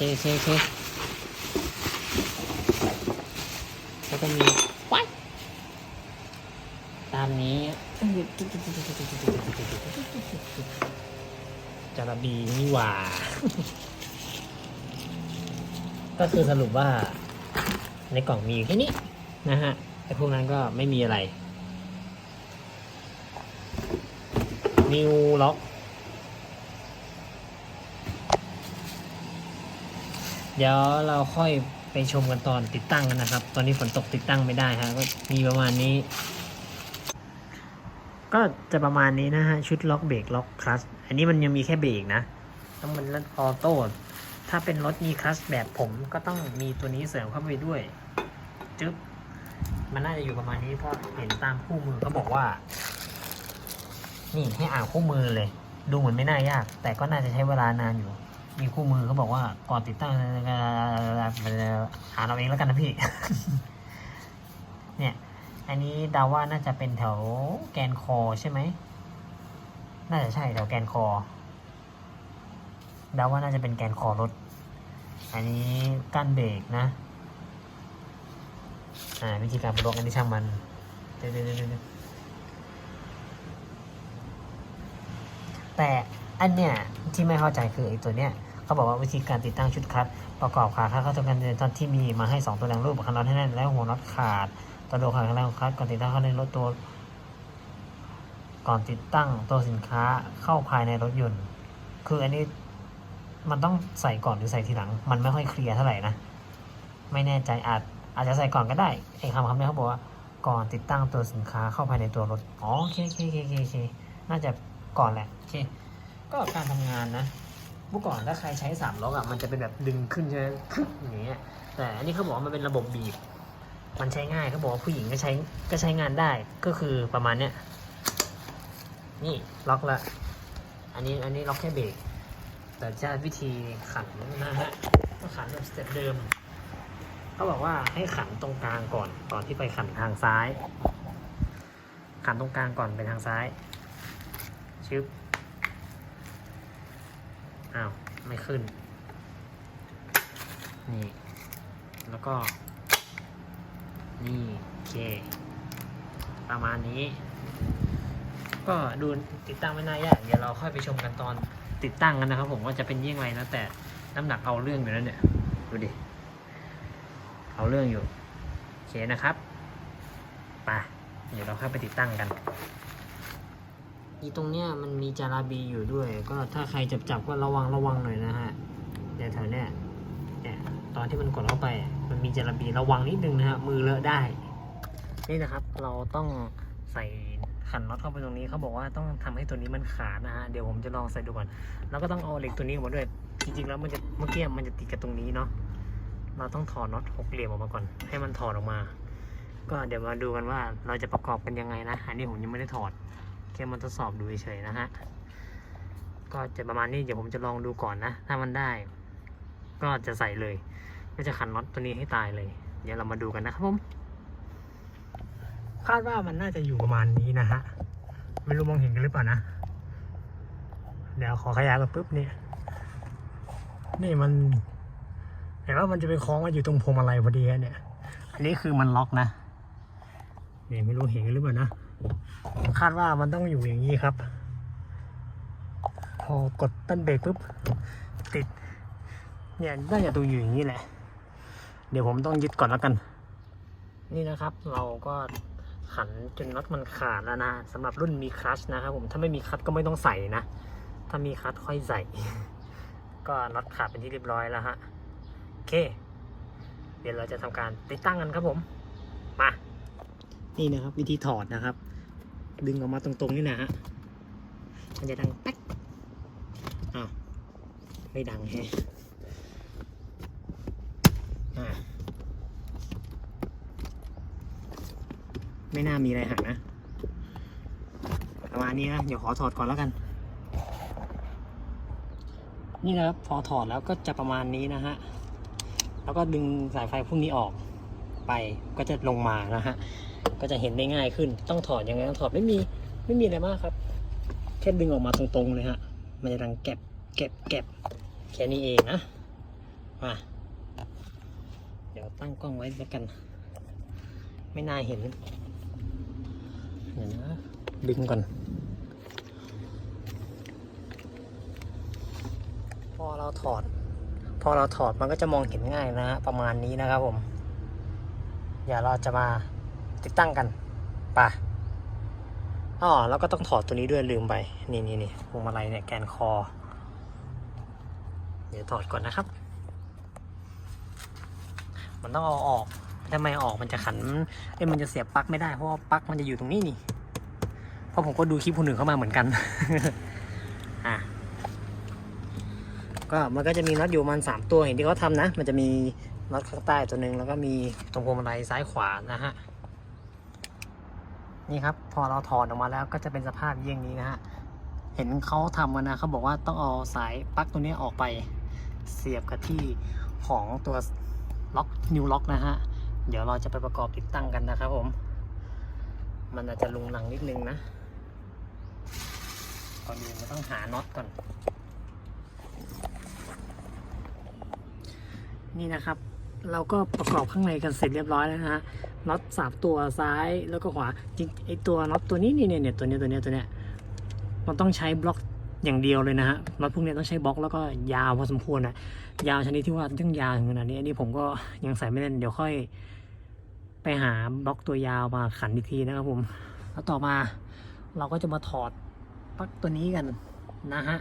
เคโอเคแล้วก็มีว้ายตามนี้จาระบีนี่หว่า ก็คือสรุปว่า ในกล่องมีอยู่แค่นี้นะฮะไอ้พวกนั้นก็ไม่มีอะไร นิวล็อก เดี๋ยวเราค่อยไปชมกันตอนติดตั้งกันนะครับ ตอนนี้ฝนตกติดตั้งไม่ได้ฮะก็มีประมาณนี้ ก็จะประมาณนี้นะฮะ ชุดล็อกเบรกล็อกคลัสอันนี้มันยังมีแค่เบรกนะต้องเป็นรถออโต้ถ้าเป็นรถมีคลัสแบบผมก็ต้องมีตัวนี้เสริมเข้าไปด้วยจึ๊บมันน่าจะอยู่ประมาณนี้เพราะเห็นตามคู่มือเขาบอกว่า นี่ให้อ่านคู่มือเลย ดูเหมือนไม่น่ายาก แต่ก็น่าจะใช้เวลานานอยู่ มีคู่มือเขาบอกว่าก่อนติดตั้งอ่าเอาเองแล้วกันนะพี่ เนี่ย อันนี้ดาว่าน่าจะเป็นแถวแกนคอใช่ไหม น่าจะใช่แถวแกนคอดาว่าน่าจะเป็นแกนคอรถ อันนี้กั้นเบรกนะ อ่าวิธีการปลดอันนี้ช่างมันเดี๋ยวแต่อันเนี้ยที่ไม่เข้าใจคือไอ้ตัวเนี้ย เขาบอกว่าวิธีการติดตั้งชุดคลัตช์ประกอบขาคลัตช์เข้าตัวกันในตอนที่มีมาให้สองตัวแรงรูปคันน็อตให้แน่นแล้วหัวน็อตขาดตัวโดขาดแรงของคลัตช์ก่อนติดตั้งเข้าในรถตัว ก่อนติดตั้งตัวสินค้าเข้าภายในรถยนต์ คืออันนี้มันต้องใส่ก่อนหรือใส่ทีหลัง มันไม่ค่อยเคลียร์เท่าไหร่นะ ไม่แน่ใจอาจอาจจะใส่ก่อนก็ได้ไอ้คำคำนี้เขาบอกว่าก่อนติดตั้งตัวสินค้าเข้าภายในตัวรถ อ๋อโอเคโอเคโอเคโอเคโอเคน่าจะก่อนแหละโอเค ก็การทำงานนะ เมื่อก่อนถ้าใครใช้สามล็อกอะมันจะเป็นแบบดึงขึ้นใช่ไหมคึกอย่างเงี้ยแต่อันนี้เขาบอกว่ามันเป็นระบบบีบ มันใช้ง่ายเขาบอกว่าผู้หญิงก็ใช้ก็ใช้งานได้ก็คือประมาณเนี้ยนี่ล็อกละ อันนี้อันนี้ล็อกแค่เบรกแต่จะวิธีขันนะฮะก็ขันแบบสเต็ปเดิมเขาบอกว่าให้ขันตรงกลางก่อนก่อนที่ไปขันทางซ้าย ขันตรงกลางก่อนไปทางซ้ายชึบ อ้าว ไม่ขึ้น นี่ แล้วก็ นี่โอเค ประมาณนี้ ก็ดูติดตั้งไม่น่ายาก เดี๋ยวเราค่อยไปชมกันตอนติดตั้งกันนะครับผมว่าจะเป็นยังไงนะแต่น้ำหนักเอาเรื่องอยู่แล้วเนี่ย ดูดิ เอาเรื่องอยู่ โอเคนะครับ ไป เดี๋ยวเราค่อยไปติดตั้งกัน อีตรงเนี้ยมันมีจาราบีอยู่ด้วย ก็ถ้าใครจับจับก็ระวังระวังหน่อยนะฮะเดี๋ยวแถวเนี้ยเนี่ยตอนที่มันกดเข้าไป มันมีจาราบีระวังนิดนึงนะฮะมือเลอะได้ นี่นะครับ เราต้องใส่ขันน็อตเข้าไปตรงนี้เขาบอกว่าต้องทำให้ตัวนี้มันขาดนะฮะเดี๋ยวผมจะลองใส่ดูก่อนแล้วก็ต้องเอาเหล็กตัวนี้ออกมาด้วย จริงๆแล้วมันจะเมื่อกี้มันจะติดกับตรงนี้เนาะเราต้องถอดน็อตหกเหลี่ยมออกมาก่อน ให้มันถอดออกมา ก็เดี๋ยวมาดูกันว่าเราจะประกอบกันยังไงนะอันนี้ผมยังไม่ได้ถอด แค่มาทดสอบดูเฉยๆนะฮะ ก็จะประมาณนี้เดี๋ยวผมจะลองดูก่อนนะ ถ้ามันได้ ก็จะใส่เลย ก็จะขันน็อตตัวนี้ให้ตายเลย เดี๋ยวเรามาดูกันนะครับผมคาดว่ามันน่าจะอยู่ประมาณนี้นะฮะ ไม่รู้มองเห็นกันหรือเปล่านะ เดี๋ยวขอขยายมาปุ๊บเนี่ยนี่มันเห็นว่ามันจะไปคล้องกันอยู่ตรงพวงมาลัยพอดีเนี่ย อันนี้คือมันล็อกนะเนี่ยไม่รู้เห็นกันหรือเปล่านะ คาดว่ามันต้องอยู่อย่างนี้ครับ พอกดต้นเบรกปุ๊บติด เนี่ยน่าจะดูอยู่อย่างนี้แหละ เดี๋ยวผมต้องยึดก่อนแล้วกัน นี่นะครับ เราก็ขันจนน็อตมันขาดแล้วนะสำหรับรุ่นมีคลัชนะครับผมถ้าไม่มีคลัชก็ไม่ต้องใส่นะ ถ้ามีคลัชค่อยใส่ ก็น็อตขาดเป็นที่เรียบร้อยแล้วฮะโอเค เดี๋ยวเราจะทำการติดตั้งกันครับผม มา นี่นะครับ วิธีถอดนะครับ ดึงออกมาตรงๆนี่นะฮะ มันจะดังแป๊กอ้าวไม่ดังแฮะไม่น่ามีอะไรหักนะ ประมาณนี้นะ เดี๋ยวขอถอดก่อนแล้วกัน นี่นะครับ พอถอดแล้วก็จะประมาณนี้นะฮะ แล้วก็ดึงสายไฟพวกนี้ออก ไปก็จะลงมานะฮะก็จะเห็นได้ง่ายขึ้นต้องถอดยังไงต้องถอดไม่มีไม่มีอะไรมากครับ แค่ดึงออกมาตรงๆเลยฮะมันจะดังแก็บแก็บแก็บแค่นี้เองนะมาเดี๋ยวตั้งกล้องไว้แล้วกัน ไม่น่าเห็นเดี๋ยวนะดึงก่อนพอเราถอด พอเราถอดมันก็จะมองเห็นง่ายนะประมาณนี้นะครับผม ดี๋ยวเราจะมาติดตั้งกันป่ะอ๋อแล้วก็ต้องถอดตัวนี้ด้วยลืมไป นี่นี่นี่พวงมาลัยเนี่ยแกนคอ เดี๋ยวถอดก่อนนะครับ มันต้องเอาออกถ้าไมออกมันจะขันเอ้ยมันจะเสียบปลั๊กไม่ได้เพราะว่าปลั๊กมันจะอยู่ตรงนี้นี่ เพราะผมก็ดูคลิปคนอื่นเข้ามาเหมือนกัน อะก็มันก็จะมีน็อตอยู่มันสามตัวเห็นที่เขาทำนะ มันจะมี น็อตข้างใต้ตัวหนึ่งแล้วก็มีตรงพวงมาลัยซ้ายขวานะฮะนี่ครับ พอเราถอดออกมาแล้วก็จะเป็นสภาพเยี่ยงนี้นะฮะเห็นเขาทำกันนะเขาบอกว่าต้องเอาสายปลั๊กตัวนี้ออกไปเสียบกับที่ของตัวล็อกนิวล็อกนะฮะเดี๋ยวเราจะไปประกอบติดตั้งกันนะครับผม มันอาจจะลุงลังนิดนึงนะก่อนอื่นเราต้องหาน็อตก่อน นี่นะครับ เราก็ประกอบข้างในกันเสร็จเรียบร้อยแล้วนะฮะน็อตสามตัวซ้ายแล้วก็ขวาจริงไอตัวน็อตตัวนี้นี่เนี่ยเนี่ยตัวเนี้ยตัวเนี้ยตัวเนี้ยมันต้องใช้บล็อกอย่างเดียวเลยนะฮะน็อตพวกเนี้ยต้องใช้บล็อกแล้วก็ยาวพอสมควรอะยาวชนิดที่ว่าต้องยาวถึงขนาดนี้อันนี้ผมก็ยังใส่ไม่เล่นเดี๋ยวค่อย ไปหาบล็อกตัวยาวมาขันอีกทีนะครับผมแล้วต่อมาเราก็จะมาถอดปลั๊กตัวนี้กันนะฮะ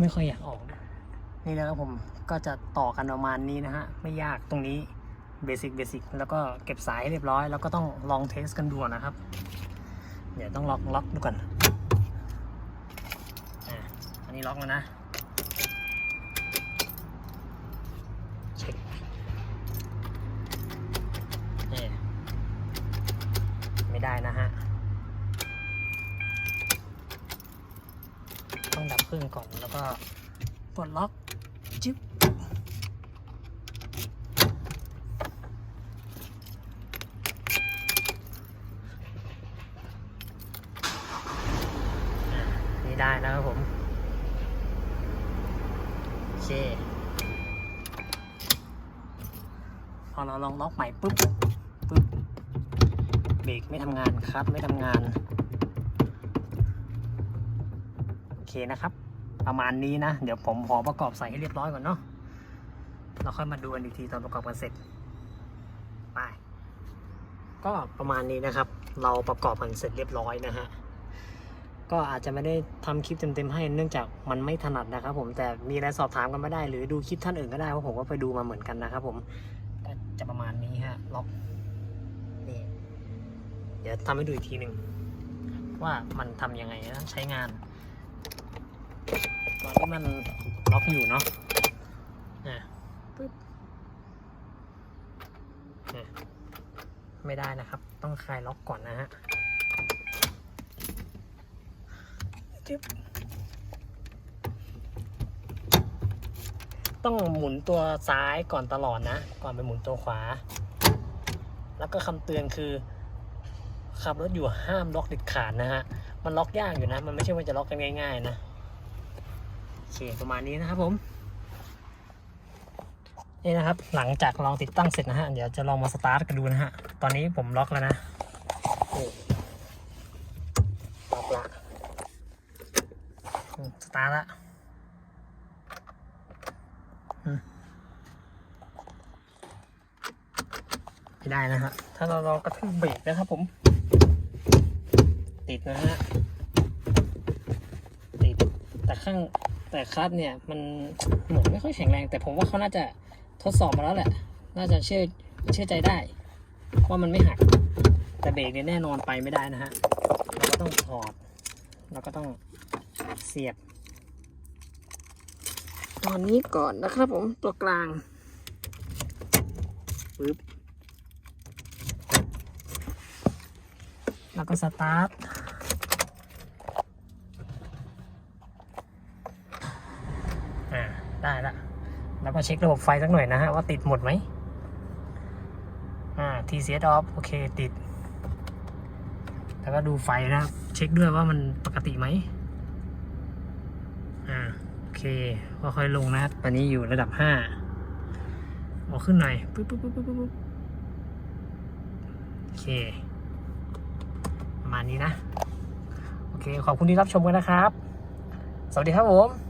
ไม่ค่อยอยากออกนะนี่นะครับผมก็จะต่อกันประมาณนี้นะฮะ ไม่ยากตรงนี้เบสิกเบสิกแล้วก็เก็บสายให้เรียบร้อย แล้วก็ต้องลองเทสกันดูนะครับ เดี๋ยวต้องล็อกล็อกดูก่อนอะอันนี้ล็อกแล้วนะ เช็คนี่ไม่ได้นะฮะ ต้องดับเค รื่งก่อนแล้วก็ปลดล็อกจึ๊บนี่ได้นะครับผม โอเค พอเราลองล็อกใหม่ปุ๊บปุ๊บเบรกไม่ทำงานคลัตช์ไม่ทำงาน โอเคนะครับ ประมาณนี้นะ เดี๋ยวผมขอประกอบใส่ให้เรียบร้อยก่อนเนาะเราค่อยมาดูกันอีกทีตอนประกอบกันเสร็จไปก็ประมาณนี้นะครับ เราประกอบกันเสร็จเรียบร้อยนะฮะก็อาจจะไม่ได้ทำคลิปเต็มๆให้เนื่องจากมันไม่ถนัดนะครับ ผมแต่มีอะไรสอบถามกันไม่ได้ หรือดูคลิปท่านอื่นก็ได้เพราะผมก็ไปดูมาเหมือนกันนะครับ ผมก็จะประมาณนี้ฮะล็อกนี่เดี๋ยวทำให้ดูอีกทีหนึ่งว่ามันทำยังไงนะใช้งาน ตอนที่มันล็อกอยู่เนาะอะปึ๊บอะไม่ได้นะครับ ต้องคลายล็อกก่อนนะฮะจึ๊บต้องหมุนตัวซ้ายก่อนตลอดนะ ก่อนไปหมุนตัวขวา แล้วก็คำเตือนคือขับรถอยู่ห้ามล็อกเด็ดขาดนะฮะ มันล็อกยากอยู่นะ มันไม่ใช่ว่าจะล็อกกันง่ายๆนะโอ เคประมาณนี้นะครับผม นี่นะครับ หลังจากลองติดตั้งเสร็จนะฮะ เดี๋ยวจะลองมาสตาร์ทกันดูนะฮะ ตอนนี้ผมล็อกแล้วนะล็อกละสตาร์ทละอืมไม่ได้นะฮะ ถ้าเราลองกระทืบเบรกนะครับผม ติดนะฮะ ติด แต่ข้าง แต่คลัตเนี่ยมันเหมือนไม่ค่อยแข็งแรง แต่ผมว่าเขาน่าจะทดสอบมาแล้วแหละ น่าจะเชื่อเชื่อใจได้ว่ามันไม่หัก แต่เบรกเนี่ยแน่นอนไปไม่ได้นะฮะเราก็ต้องถอดเราก็ต้องเสียบ ตอนนี้ก่อนนะครับผมตัวกลางปึ๊บแล้วก็สตาร์ท อ่า ได้ละแล้วก็เช็คระบบไฟสักหน่อยนะฮะว่าติดหมดไหมอ่า TCS off โอเคติด แล้วก็ดูไฟนะครับเช็คด้วยว่ามันปกติไหมอ่าโอเคก็ค่อยลงนะครับตอนนี้อยู่ระดับห้าเอาขึ้นหน่อยปุ๊บปุ๊บปุ๊บปุ๊บปุ๊บโอเค ประมาณนี้นะ โอเค ขอบคุณที่รับชมกันนะครับ สวัสดีครับผม